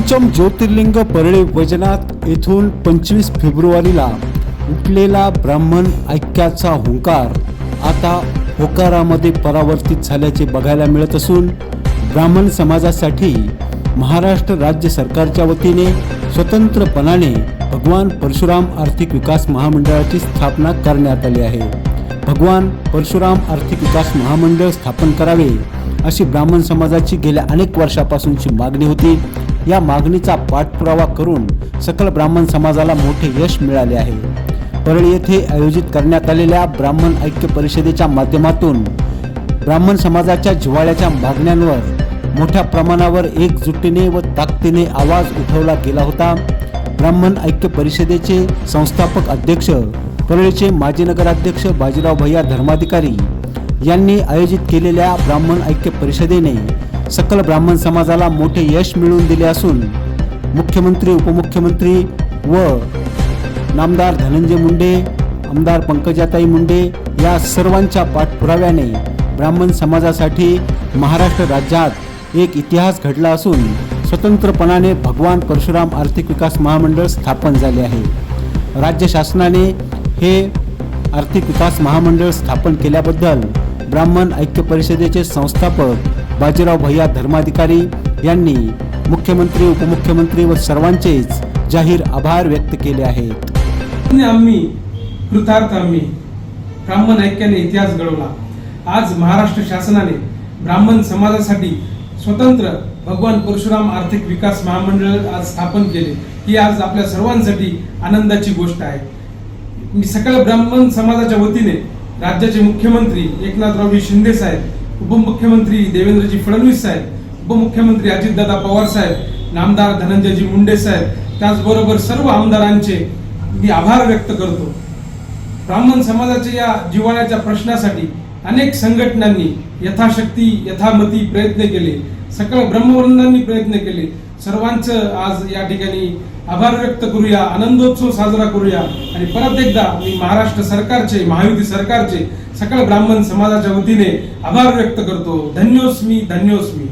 पंचम ज्योतिर्लिंग परळे वैजनाथ येथून पंचवीस फेब्रुवारीला उठलेला ब्राह्मण ऐक्याचा हुंकार आता होकारामध्ये परावर्तित झाल्याचे बघायला मिळत असून ब्राह्मण समाजासाठी महाराष्ट्र राज्य सरकारच्या वतीने स्वतंत्रपणाने भगवान परशुराम आर्थिक विकास महामंडळाची स्थापना करण्यात आली आहे. भगवान परशुराम आर्थिक विकास महामंडळ स्थापन करावे अशी ब्राह्मण समाजाची गेल्या अनेक वर्षापासूनची मागणी होती. या मागणीचा पाठपुरावा करून सकल ब्राह्मण समाजाला मोठे यश मिळाले आहे. परळी येथे आयोजित करण्यात आलेल्या ब्राह्मण ऐक्य परिषदेच्या माध्यमातून ब्राह्मण समाजाच्या जिव्हाळ्याच्या मागण्यांवर मोठ्या प्रमाणावर एकजुटीने व ताकदीने आवाज उठवला गेला होता. ब्राह्मण ऐक्य परिषदेचे संस्थापक अध्यक्ष परळीचे माजी नगराध्यक्ष बाजीराव भैया धर्माधिकारी यांनी आयोजित केलेल्या ब्राह्मण ऐक्य परिषदेने सकल ब्राह्मण समाजाला मोठे यश मिळवून दिले असून मुख्यमंत्री उपमुख्यमंत्री व नामदार धनंजय मुंडे आमदार पंकजाताई मुंडे या सर्वांच्या पाठपुराव्याने ब्राह्मण समाजासाठी महाराष्ट्र राज्यात एक इतिहास घडला असून स्वतंत्रपणाने भगवान परशुराम आर्थिक विकास महामंडळ स्थापन झाले आहे. राज्य शासनाने हे आर्थिक विकास महामंडळ स्थापन केल्याबद्दल ब्राह्मण ऐक्य परिषदेचे संस्थापक बाजीराव भैया धर्माधिकारी यांनी मुख्यमंत्री उपमुख्यमंत्री व सर्वांचेच जाहीर आभार व्यक्त केले आहेत. आम्ही कृतार्थ आम्ही ब्राह्मण ऐक्याने इतिहास घडवला. आज महाराष्ट्र शासनाने ब्राह्मण समाजासाठी स्वतंत्र भगवान परशुराम आर्थिक विकास महामंडळ आज स्थापन केले. ही आज आपल्या सर्वांसाठी आनंदाची गोष्ट आहे. मी सकल ब्राह्मण समाजाच्या वतीने राज्याचे मुख्यमंत्री एकनाथरावजी शिंदे साहेब उपमुख्यमंत्री देवेंद्रजी फडणवीस साहेब उपमुख्यमंत्री अजितदादा पवार साहेब नामदार धनंजयजी मुंडे साहेब त्याचबरोबर सर्व आमदारांचे मी आभार व्यक्त करतो. ब्राह्मण समाजाच्या या जिव्हाळ्याच्या प्रश्नासाठी अनेक संघटनांनी यथाशक्ती यथामती प्रयत्न केले. सकळ ब्रह्मवृंदांनी प्रयत्न केले. सर्वांचं आज या ठिकाणी आभार व्यक्त करूया आनंदोत्सव साजरा करूया. आणि परत एकदा मी महाराष्ट्र सरकारचे महायुती सरकारचे सकळ ब्राह्मण समाजाच्या वतीने आभार व्यक्त करतो. धन्योस्मी धन्योस्मी.